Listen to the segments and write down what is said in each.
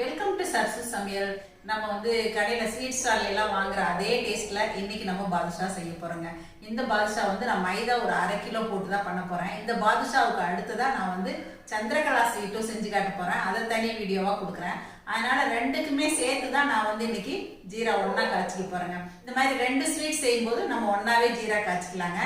Welcome to சர்சு சமையல் நம்ம வந்து கடையில் ஸ்வீட் ஸ்டால் எல்லாம் வாங்குற அதே டேஸ்ட்ல இன்னைக்கு நம்ம பாதுஷா செய்ய போறோங்க. இந்த பாதுஷா வந்து நான் மைதா ஒரு அரை கிலோ போட்டு தான் பண்ண போறேன். இந்த பாதுஷாவுக்கு அடுத்ததா நான் வந்து சந்திரகலா ஸ்வீட்டும் செஞ்சு காட்ட போறேன். அதை தனி வீடியோவா கொடுக்குறேன். அதனால ரெண்டுக்குமே சேர்த்து தான் நான் வந்து இன்னைக்கு ஜீரா ஒன்றா காய்ச்சிக்க போறேங்க. இந்த மாதிரி ரெண்டு ஸ்வீட் செய்யும்போது நம்ம ஒன்றாவே ஜீரா காய்ச்சிக்கலாங்க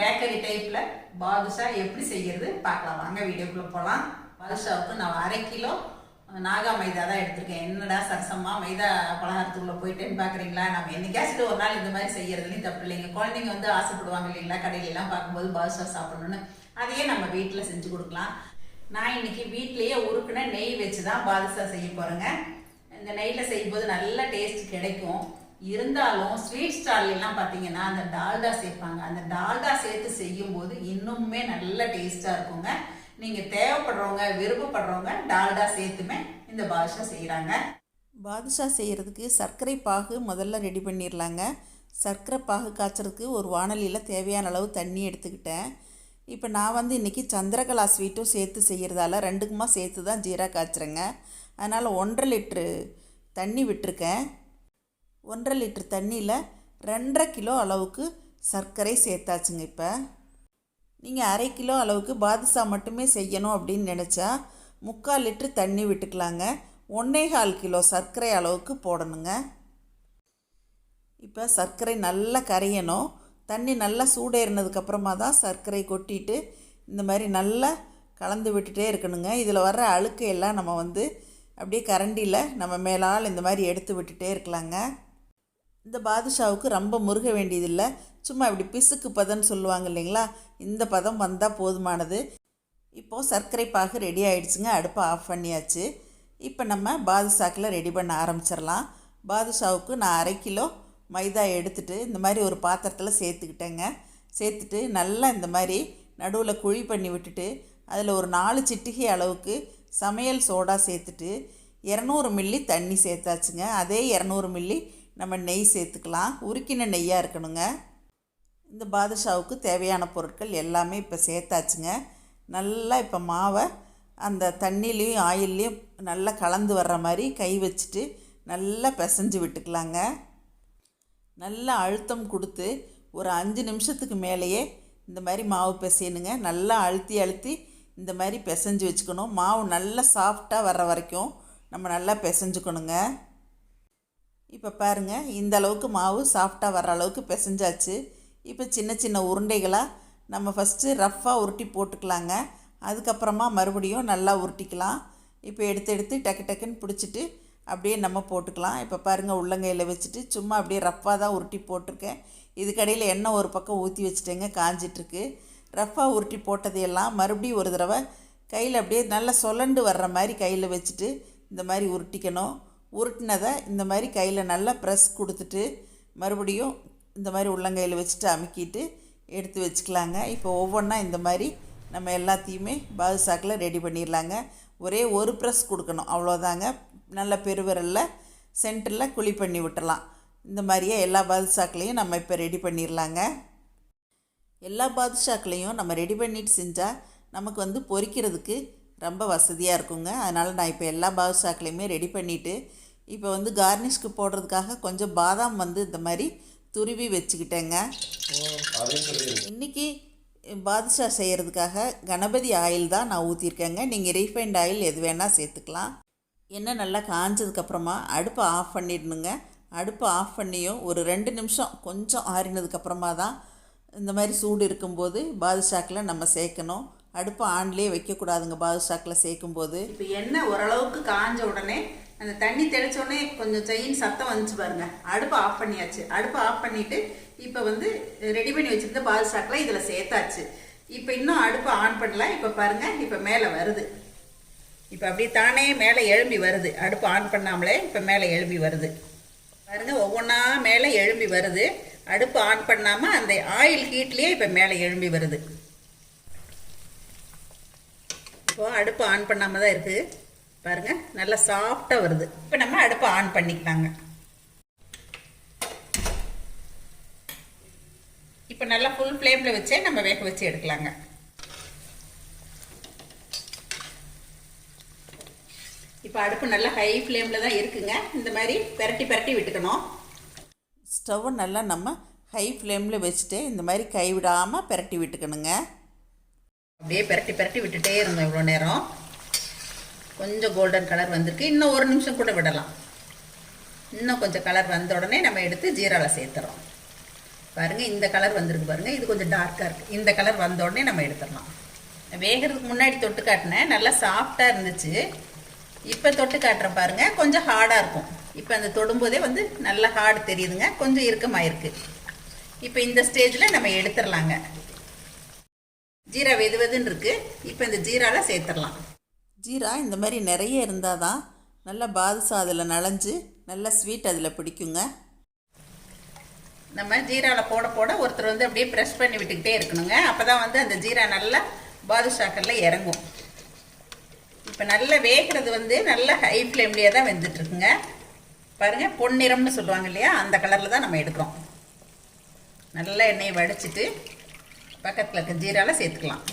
பேக்கரி டைப்ல பாதுஷா எப்படி செய்யறது பார்க்கலாம். வாங்க வீடியோக்குள்ள போகலாம் பாதுஷாவுக்கு நான் அரை கிலோ நாகா மைதா தான் எடுத்திருக்கேன். என்னடா சரசம்மா மைதா பலகாரத்துக்குள்ள போயிட்டேன்னு பாக்குறீங்களா நம்ம என்னைக்காச்சும் ஒரு நாள் இந்த மாதிரி செய்யறதுலையும் தப்பு இல்லைங்க குழந்தைங்க வந்து ஆசைப்படுவாங்க இல்லைங்களா? கடையில எல்லாம் பார்க்கும்போது பாதுஷா சாப்பிடணும்னு. அதையே நம்ம வீட்டில் செஞ்சு கொடுக்கலாம். நான் இன்னைக்கு வீட்டிலேயே உருக்குன நெய் வச்சு தான் பாதுஷா செய்ய போறேங்க. இந்த நெய்யில் செய்யும்போது நல்ல டேஸ்ட் கிடைக்கும். இருந்தாலும் ஸ்வீட் ஸ்டால் எல்லாம் பார்த்தீங்கன்னா அந்த டால்டா சேர்ப்பாங்க. அந்த டால்டா சேர்த்து செய்யும்போது இன்னுமே நல்ல டேஸ்டா இருக்குங்க. நீங்கள் தேவைப்படுறவங்க விருப்பப்படுறவங்க டால்டா சேர்த்துமே இந்த பாதுஷா செய்கிறாங்க பாதுஷா செய்கிறதுக்கு சர்க்கரை பாகு முதல்ல ரெடி பண்ணிடலாங்க சர்க்கரை பாகு காய்ச்சறதுக்கு ஒரு வானலியில் தேவையான அளவு தண்ணி எடுத்துக்கிட்டேன். இப்போ நான் வந்து இன்றைக்கி சந்திரகலா ஸ்வீட்டும் சேர்த்து செய்கிறதால ரெண்டுக்குமா சேர்த்து தான் ஜீரா காய்ச்சுறேங்க. அதனால் ஒன்றரை லிட்ரு தண்ணி விட்டிருக்கேன். ஒன்றரை லிட்ரு தண்ணியில் ரெண்டரை கிலோ அளவுக்கு சர்க்கரை சேர்த்தாச்சுங்க இப்போ. நீங்கள் அரை கிலோ அளவுக்கு பாதுஷா மட்டுமே செய்யணும் அப்படின்னு நினச்சா முக்கால் லிட்ரு தண்ணி விட்டுக்கலாங்க. ஒன்றே கால் கிலோ சர்க்கரை அளவுக்கு போடணுங்க. இப்போ சர்க்கரை நல்லா கரையணும். தண்ணி நல்லா சூடேறினதுக்கப்புறமா தான் சர்க்கரை கொட்டிட்டு இந்த மாதிரி நல்லா கலந்து விட்டுட்டே இருக்கணுங்க. இதில் வர்ற அழுக்கு எல்லாம் நம்ம வந்து அப்படியே கரண்டியில் நம்ம மேலால் இந்த மாதிரி எடுத்து விட்டுட்டே இருக்கலாங்க. இந்த பாதுஷாவுக்கு ரொம்ப முருக வேண்டியதில்லை. சும்மா இப்படி பிசுக்கு பதம்னு சொல்லுவாங்க இல்லைங்களா? இந்த பதம் வந்தால் போதுமானது. இப்போது சர்க்கரை பாகு ரெடி ஆகிடுச்சுங்க அடுப்பை ஆஃப் பண்ணியாச்சு. இப்போ நம்ம பாதுஷாக்கில் ரெடி பண்ண ஆரம்பிச்சிடலாம். பாதுஷாவுக்கு நான் அரை கிலோ மைதா எடுத்துகிட்டு இந்த மாதிரி ஒரு பாத்திரத்தில் சேர்த்துக்கிட்டேங்க. சேர்த்துட்டு நல்லா இந்த மாதிரி நடுவில் குழி பண்ணி விட்டுட்டு அதில் ஒரு நாலு சிட்டிகை அளவுக்கு சமையல் சோடா சேர்த்துட்டு இரநூறு மில்லி தண்ணி சேர்த்தாச்சுங்க. அதே இரநூறு மில்லி நம்ம நெய் சேர்த்துக்கலாம். உருக்கின நெய்யாக இருக்கணுங்க. இந்த பாதுஷாவுக்கு தேவையான பொருட்கள் எல்லாமே இப்போ சேர்த்தாச்சுங்க. நல்லா இப்போ மாவை அந்த தண்ணிலையும் ஆயில்லையும் நல்லா கலந்து வர்ற மாதிரி கை வச்சுட்டு நல்லா பிசைஞ்சு விட்டுக்கலாங்க. நல்லா அழுத்தம் கொடுத்து ஒரு அஞ்சு நிமிஷத்துக்கு மேலேயே இந்த மாதிரி மாவு பிசையணுங்க. நல்லா அழுத்தி அழுத்தி இந்த மாதிரி பிசைஞ்சு வச்சுக்கணும். மாவு நல்லா சாஃப்டாக வர்ற வரைக்கும் நம்ம நல்லா பிசைஞ்சுக்கணுங்க. இப்போ பாருங்கள் இந்த அளவுக்கு மாவு சாஃப்டாக வர்ற அளவுக்கு பிசைஞ்சாச்சு. இப்போ சின்ன சின்ன உருண்டைகளாக நம்ம ஃபஸ்ட்டு ரஃப்பாக உருட்டி போட்டுக்கலாங்க. அதுக்கப்புறமா மறுபடியும் நல்லா உருட்டிக்கலாம். இப்போ எடுத்து எடுத்து டக்கு டக்குன்னு பிடிச்சிட்டு அப்படியே நம்ம போட்டுக்கலாம். இப்போ பாருங்கள் உள்ளங்கையில் வச்சுட்டு சும்மா அப்படியே ரஃப்பாக தான் உருட்டி போட்டிருக்கேன். இதுக்கடையில் எண்ணெய் ஒரு பக்கம் ஊற்றி வச்சுட்டேங்க காஞ்சிட்ருக்கு. ரஃப்பாக உருட்டி போட்டதையெல்லாம் மறுபடியும் ஒரு தடவை கையில் அப்படியே நல்லா சொலண்டு வர்ற மாதிரி கையில் வச்சுட்டு இந்த மாதிரி உருட்டிக்கணும். உருட்டினதை இந்த மாதிரி கையில் நல்லா ப்ரெஸ் கொடுத்துட்டு மறுபடியும் இந்த மாதிரி உள்ளங்கையில் வச்சுட்டு அமுக்கிட்டு எடுத்து வச்சுக்கலாங்க. இப்போ ஒவ்வொன்றா இந்த மாதிரி நம்ம எல்லாத்தையுமே பாதுஷாக்கில் ரெடி பண்ணிடலாங்க. ஒரே ஒரு ப்ரெஸ் கொடுக்கணும். அவ்வளோதாங்க நல்ல பெருவிரலில் சென்டரில் குழி பண்ணி விட்டுலாம் இந்த மாதிரியே எல்லா பாதுஷாக்களையும் நம்ம இப்போ ரெடி பண்ணிடலாங்க. எல்லா பாதுஷாக்களையும் நம்ம ரெடி பண்ணிட்டு செஞ்சால் நமக்கு வந்து பொறிக்கிறதுக்கு ரொம்ப வசதியாக இருக்குங்க. அதனால் நான் இப்போ எல்லா பாதுஷாக்களையுமே ரெடி பண்ணிவிட்டு இப்போ வந்து கார்னிஷ்க்கு போடுறதுக்காக கொஞ்சம் பாதாம் வந்து இந்த மாதிரி துருவி வச்சுக்கிட்டேங்க. இன்றைக்கி பாதுஷா செய்கிறதுக்காக கணபதி ஆயில் தான் நான் ஊற்றிருக்கேங்க நீங்கள் ரீஃபைண்ட் ஆயில் எது வேணால் சேர்த்துக்கலாம். எண்ணெய் நல்லா காஞ்சதுக்கப்புறமா அடுப்பை ஆஃப் பண்ணிடணுங்க. அடுப்பை ஆஃப் பண்ணியும் ஒரு ரெண்டு நிமிஷம் கொஞ்சம் ஆறினதுக்கப்புறமா தான் இந்த மாதிரி சூடு இருக்கும்போது பாதுஷாக்கில் நம்ம சேர்க்கணும். அடுப்பை ஆன்லேயே வைக்கக்கூடாதுங்க பாதுஷாக்கில் சேர்க்கும்போது. இப்போ எண்ணெய் ஓரளவுக்கு காஞ்ச உடனே அந்த தண்ணி தெளிச்ச உடனே கொஞ்சம் செயின் சத்தம் வந்துச்சு பாருங்க. அடுப்பை ஆஃப் பண்ணியாச்சு. அடுப்பை ஆஃப் பண்ணிட்டு இப்போ வந்து ரெடி பண்ணி வச்சுருந்த பாதுஷாக்கில் இதில் சேர்த்தாச்சு. இப்போ இன்னும் அடுப்பை ஆன் பண்ணல. இப்போ பாருங்க இப்போ மேலே வருது. இப்போ அப்படியே தானே மேலே எழும்பி வருது. அடுப்பு ஆன் பண்ணாமலே இப்போ மேலே எழும்பி வருது. பாருங்க ஒவ்வொன்றா மேலே எழும்பி வருது. அடுப்பு ஆன் பண்ணாமல் அந்த ஆயில் ஹீட்லேயே இப்போ மேலே எழும்பி வருது. இப்போ அடுப்பு ஆன் பண்ணாமல் தான் இருக்குது பாருங்க நல்லா சாஃப்டாக வருது. இப்போ நம்ம அடுப்பை ஆன் பண்ணிக்கலாங்க. இப்போ நல்லா ஃபுல் ஃப்ளேமில் வச்சே நம்ம வேக வச்சு எடுக்கலாங்க. இப்போ அடுப்பு நல்லா ஹை ஃப்ளேமில் தான் இருக்குங்க. இந்த மாதிரி பெரட்டி பெரட்டி விட்டுக்கணும். ஸ்டவ்வை நல்லா நம்ம ஹை ஃப்ளேமில் வச்சுட்டு இந்த மாதிரி கைவிடாமல் பிரட்டி விட்டுக்கணுங்க. அப்படியே பெரட்டி பெரட்டி விட்டுட்டே இருந்தோம் இவ்வளோ நேரம். கொஞ்சம் கோல்டன் கலர் வந்திருக்கு. இன்னும் ஒரு நிமிஷம் கூட விடலாம். இன்னும் கொஞ்சம் கலர் வந்த உடனே நம்ம எடுத்து ஜீராவில் சேர்த்துறோம். பாருங்கள் இந்த கலர் வந்திருக்கு பாருங்கள் இது கொஞ்சம் டார்க்காக இருக்குது இந்த கலர் வந்த உடனே நம்ம எடுத்துடலாம். வேகிறதுக்கு முன்னாடி தொட்டு காட்டினேன். நல்லா சாஃப்டாக இருந்துச்சு. இப்போ தொட்டு காட்டுறேன் பாருங்கள் கொஞ்சம் ஹார்டாக இருக்கும். இப்போ அந்த தொடும்போதே வந்து நல்லா ஹார்டு தெரியுதுங்க. கொஞ்சம் இறுக்கமாயிருக்கு. இப்போ இந்த ஸ்டேஜில் நம்ம எடுத்துடலாங்க. ஜீரா வெது வெதுன்னு இருக்கு இப்போ இந்த ஜீராவில் சேர்த்துடலாம். ஜீரா இந்த மாதிரி நிறைய இருந்தால் தான் நல்லா பாதுஷா அதில் நனைஞ்சு நல்லா ஸ்வீட் அதில் பிடிக்குங்க. நம்ம ஜீராவில் போட போட ஒருத்தர் வந்து அப்படியே ப்ரெஸ் பண்ணி விட்டுக்கிட்டே இருக்கணுங்க. அப்போ தான் வந்து அந்த ஜீரா நல்லா பாதுஷாக்கல்ல இறங்கும். இப்போ நல்லா வேகிறது வந்து நல்ல ஹை ஃப்ளேம்லேயே தான் வெந்துட்டுருக்குங்க. பாருங்கள் பொன்னிறம்னு சொல்லுவாங்க இல்லையா? அந்த கலரில் தான் நம்ம எடுக்கிறோம். நல்லா எண்ணெயை வடிச்சிட்டு பக்கத்தில் இருக்க ஜீராவில் சேர்த்துக்கலாம்.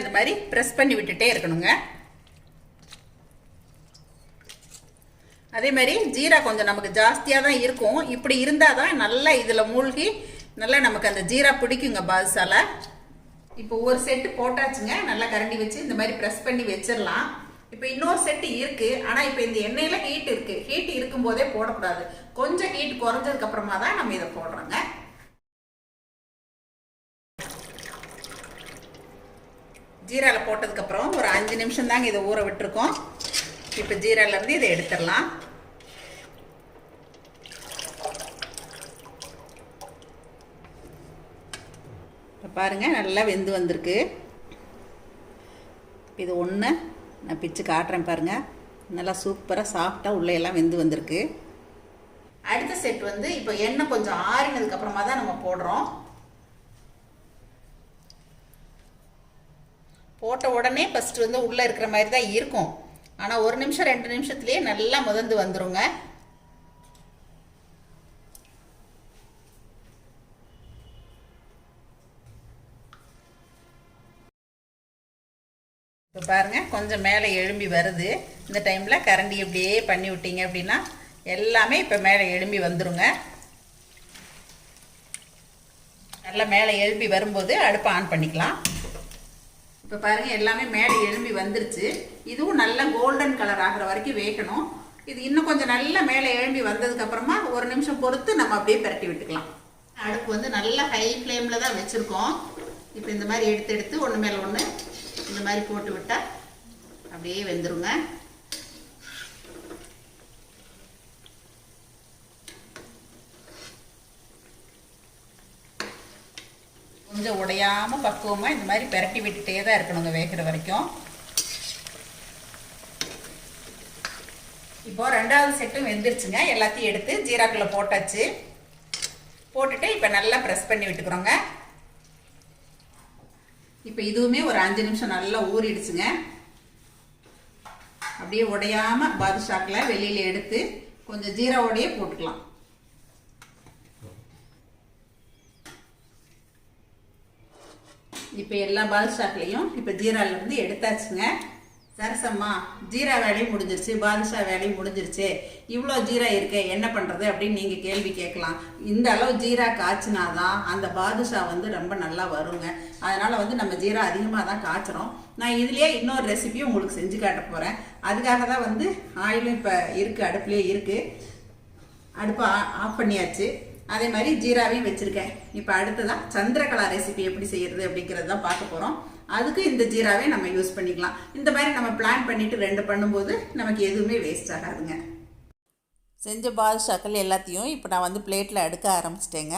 இந்த மாதிரி ப்ரெஸ் பண்ணி விட்டுட்டே இருக்கணுங்க. அதே மாதிரி ஜீரா கொஞ்சம் நமக்கு ஜாஸ்தியாக தான் இருக்கும். இப்படி இருந்தால் தான் நல்லா இதில் மூழ்கி நல்லா நமக்கு அந்த ஜீரா பிடிக்குங்க பாதுசால இப்போ ஒரு செட்டு போட்டாச்சுங்க நல்லா கரண்டி வச்சு இந்த மாதிரி ப்ரெஸ் பண்ணி வச்சிடலாம். இப்போ இன்னொரு செட்டு இருக்கு ஆனால் இப்போ இந்த எண்ணெயில் ஹீட் இருக்கு. ஹீட் இருக்கும் போதே போடக்கூடாது. கொஞ்சம் ஹீட் குறைஞ்சதுக்கு அப்புறமா தான் நம்ம இதை போடுறோங்க. ஜீராவில் போட்டதுக்கப்புறம் ஒரு அஞ்சு நிமிஷம் தாங்க இதை ஊற விட்டுருக்கோம். இப்போ ஜீராலேருந்து இதை எடுத்துடலாம். இப்போ பாருங்கள் நல்லா வெந்து வந்திருக்கு. இது ஒன்று நான் பிச்சு காட்டுறேன் பாருங்கள் நல்லா சூப்பராக சாஃப்டாக உள்ளேயெல்லாம் வெந்து வந்திருக்கு. அடுத்த செட் வந்து இப்போ எண்ணெய் கொஞ்சம் ஆறினதுக்கப்புறமா தான் நம்ம போடுறோம். போட்ட உடனே ஃபஸ்ட்டு வந்து உள்ளே இருக்கிற மாதிரி தான் இருக்கும். ஆனால் ஒரு நிமிஷம் ரெண்டு நிமிஷத்துலேயே நல்லா முதந்து வந்துருங்க. இப்போ பாருங்கள் கொஞ்சம் மேலே எழும்பி வருது. இந்த டைமில் கரண்டி இப்படியே பண்ணி விட்டீங்க அப்படின்னா எல்லாமே இப்போ மேலே எழும்பி வந்துருங்க. நல்லா மேலே எழும்பி வரும்போது அடுப்பை ஆன் பண்ணிக்கலாம். இப்போ பாருங்கள் எல்லாமே மேலே எழும்பி வந்துருச்சு. இதுவும் நல்ல கோல்டன் கலர் ஆகிற வரைக்கும் வேகணும். இது இன்னும் கொஞ்சம் நல்லா மேலே எழும்பி வந்ததுக்கப்புறமா ஒரு நிமிஷம் பொறுத்து நம்ம அப்படியே பிரட்டி விட்டுக்கலாம். அடுப்பு வந்து நல்லா ஹை ஃப்ளேமில் தான் வச்சுருக்கோம். இப்போ இந்த மாதிரி எடுத்து எடுத்து ஒன்று மேலே ஒன்று இந்த மாதிரி போட்டு விட்டால் அப்படியே வெந்துருங்க. கொஞ்சம் உடையாமல் பக்குவமாக இந்த மாதிரி பிரட்டி விட்டுட்டே தான் இருக்கணுங்க வேகிற வரைக்கும். இப்போ ரெண்டாவது செட்டும் வெந்துருச்சுங்க. எல்லாத்தையும் எடுத்து ஜீராக்குள்ளே போட்டாச்சு. போட்டுட்டு இப்போ நல்லா ப்ரெஸ் பண்ணி விட்டுக்கிறோங்க. இப்போ இதுவுமே ஒரு அஞ்சு நிமிஷம் நல்லா ஊறிடுச்சுங்க. அப்படியே உடையாம பாதுஷாக்கில் வெளியில் எடுத்து கொஞ்சம் ஜீராவோடையே போட்டுக்கலாம். இப்போ எல்லா பாதுஷாக்களையும் இப்போ ஜீராலேருந்து எடுத்தாச்சுங்க. சரசம்மா ஜீரா வேலையும் முடிஞ்சிருச்சு பாதுஷா வேலையும் முடிஞ்சிருச்சு. இவ்வளோ ஜீரா இருக்கே என்ன பண்ணுறது அப்படின்னு நீங்கள் கேள்வி கேட்கலாம். இந்த அளவு ஜீரா காய்ச்சினாதான் அந்த பாதுஷா வந்து ரொம்ப நல்லா வருங்க. அதனால் வந்து நம்ம ஜீரா அதிகமாக தான் காய்ச்சுறோம். நான் இதுலேயே இன்னொரு ரெசிபியும் உங்களுக்கு செஞ்சு காட்ட போகிறேன் அதுக்காக தான் வந்து ஆயிலும் இப்போ இருக்குது அடுப்புலேயே இருக்குது அடுப்பை ஆஃப் பண்ணியாச்சு. அதே மாதிரி ஜீராவையும் வச்சுருக்கேன். இப்போ அடுத்ததான் சந்திரகலா ரெசிபி எப்படி செய்கிறது அப்படிங்கிறது தான் பார்க்க போகிறோம் அதுக்கு இந்த ஜீராவே நம்ம யூஸ் பண்ணிக்கலாம். இந்த மாதிரி நம்ம பிளான் பண்ணிவிட்டு ரெண்டு பண்ணும்போது நமக்கு எதுவுமே வேஸ்ட் ஆகாதுங்க. செஞ்ச பாதுஷாக்கள் எல்லாத்தையும் இப்போ நான் வந்து பிளேட்டில் அடுக்க ஆரம்பிச்சிட்டேங்க.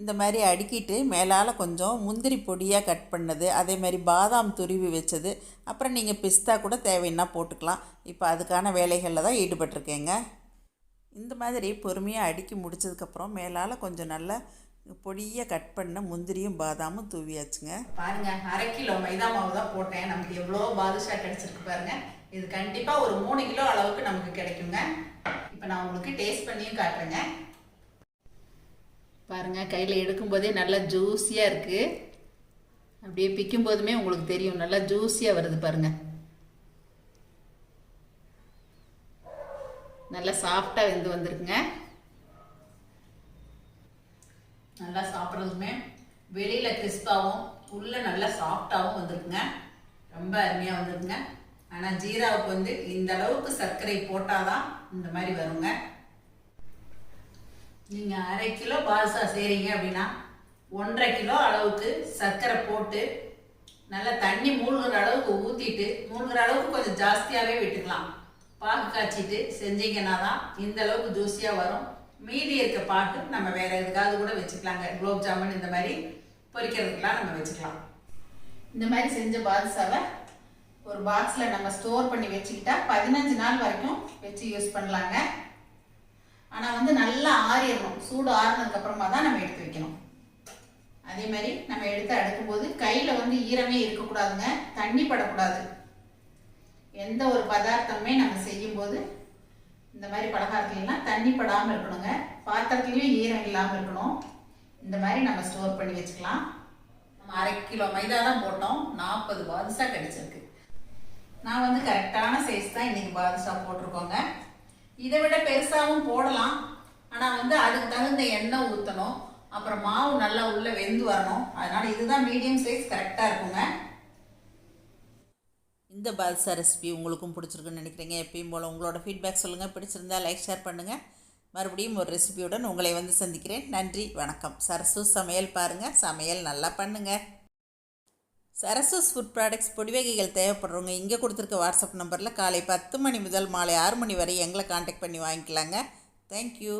இந்த மாதிரி அடுக்கிட்டு மேலால் கொஞ்சம் முந்திரி பொடியாக கட் பண்ணது அதே மாதிரி பாதாம் துருவி வச்சது அப்புறம் நீங்கள் பிஸ்தா கூட தேவைன்னா போட்டுக்கலாம். இப்போ அதுக்கான வேலைகளில் தான் ஈடுபட்டிருக்கேங்க. இந்த மாதிரி பொறுமையாக அடுக்கி முடிச்சதுக்கப்புறம் மேலால் கொஞ்சம் நல்லா பொடியாக கட் பண்ண முந்திரியும் பாதாமும் தூவியாச்சுங்க. பாருங்க அரை கிலோ மைதா மாவு தான் போட்டேன். நமக்கு எவ்வளோ பாதுஷா கிடைச்சிருக்கு பாருங்க. இது கண்டிப்பாக ஒரு மூணு கிலோ அளவுக்கு நமக்கு கிடைக்குங்க. இப்போ நான் உங்களுக்கு டேஸ்ட் பண்ணியும் காட்டுறேங்க. பாருங்க கையில் எடுக்கும்போதே நல்லா ஜூஸியாக இருக்கு. அப்படியே பிக்கும் போதுமே உங்களுக்கு தெரியும். நல்லா ஜூஸியாக வருது பாருங்கள் நல்லா சாஃப்டாக வெந்து வந்திருக்குங்க. நல்லா சாப்பிட்றதுமே வெளியில் கிறிஸ்பாகவும் உள்ள நல்லா சாஃப்டாகவும் வந்திருக்குங்க. ரொம்ப அருமையாக வந்திருக்குங்க. ஆனால் ஜீராவுக்கு வந்து இந்த அளவுக்கு சர்க்கரை போட்டால் தான் இந்த மாதிரி வருங்க. நீங்கள் அரை கிலோ பால்சா செய்கிறீங்க அப்படின்னா ஒன்றரை கிலோ அளவுக்கு சர்க்கரை போட்டு நல்லா தண்ணி மூழ்கிற அளவுக்கு ஊற்றிட்டு மூழ்கிற அளவுக்கு கொஞ்சம் ஜாஸ்தியாகவே விட்டுக்கலாம். பாகு காய்ச்சிட்டு செஞ்சீங்கன்னா தான் இந்த அளவுக்கு ஜூஸியாக வரும். மீதி இருக்க பாகு நம்ம வேற எதுக்காவது கூட வச்சுக்கலாங்க. குலோப் ஜாமுன் இந்த மாதிரி பொரிக்கிறதுக்கெல்லாம் நம்ம வச்சுக்கலாம். இந்த மாதிரி செஞ்ச பாதுஷாவை ஒரு பாக்ஸில் நம்ம ஸ்டோர் பண்ணி வச்சுக்கிட்டா பதினஞ்சு நாள் வரைக்கும் வச்சு யூஸ் பண்ணலாங்க. ஆனால் வந்து நல்லா ஆறிடணும். சூடு ஆறுனதுக்கப்புறமா தான் நம்ம எடுத்து வைக்கணும். அதே மாதிரி நம்ம எடுத்து அடுக்கும்போது கையில் வந்து ஈரமே இருக்கக்கூடாதுங்க. தண்ணி படக்கூடாது. எந்த ஒரு பதார்த்தமே நம்ம செய்யும்போது இந்த மாதிரி பலகாரத்துலாம் தண்ணி படாமல் இருக்கணுங்க. பாத்திரத்துலேயும் ஈரம் இல்லாமல் இருக்கணும். இந்த மாதிரி நம்ம ஸ்டோர் பண்ணி வச்சுக்கலாம். நம்ம அரை கிலோ மைதா தான் போட்டோம். நாற்பது பாதுஷா கிடைச்சிருக்கு. நான் வந்து கரெக்டான சைஸ் தான் இன்றைக்கி பாதுஷா போட்டிருக்கோங்க. இதை விட பெருசாகவும் போடலாம். ஆனால் வந்து அதுக்கு தகுந்த எண்ணெய் ஊற்றணும் அப்புறம் மாவு நல்லா உள்ளே வெந்து வரணும். அதனால் இதுதான் மீடியம் சைஸ் கரெக்டாக இருக்குங்க. இந்த பாதுஷா ரெசிபி உங்களுக்கும் பிடிச்சிருக்குன்னு நினைக்கிறீங்க எப்பயும் போல் உங்களோட ஃபீட்பேக் சொல்லுங்கள் பிடிச்சிருந்தா லைக் ஷேர் பண்ணுங்கள் மறுபடியும் ஒரு ரெசிபியுடன் உங்களை வந்து சந்திக்கிறேன். நன்றி வணக்கம். சரசு சமையல் பாருங்கள் சமையல் நல்லா பண்ணுங்கள் சரசூஸ் ஃபுட் ப்ராடக்ட்ஸ் பொடி வகைகள் தேவைப்படுறவங்க இங்கே கொடுத்துருக்க வாட்ஸ்அப் நம்பரில் காலை பத்து மணி முதல் மாலை ஆறு மணி வரை எங்களை காண்டாக்ட் பண்ணி வாங்கிக்கலாங்க. தேங்க்யூ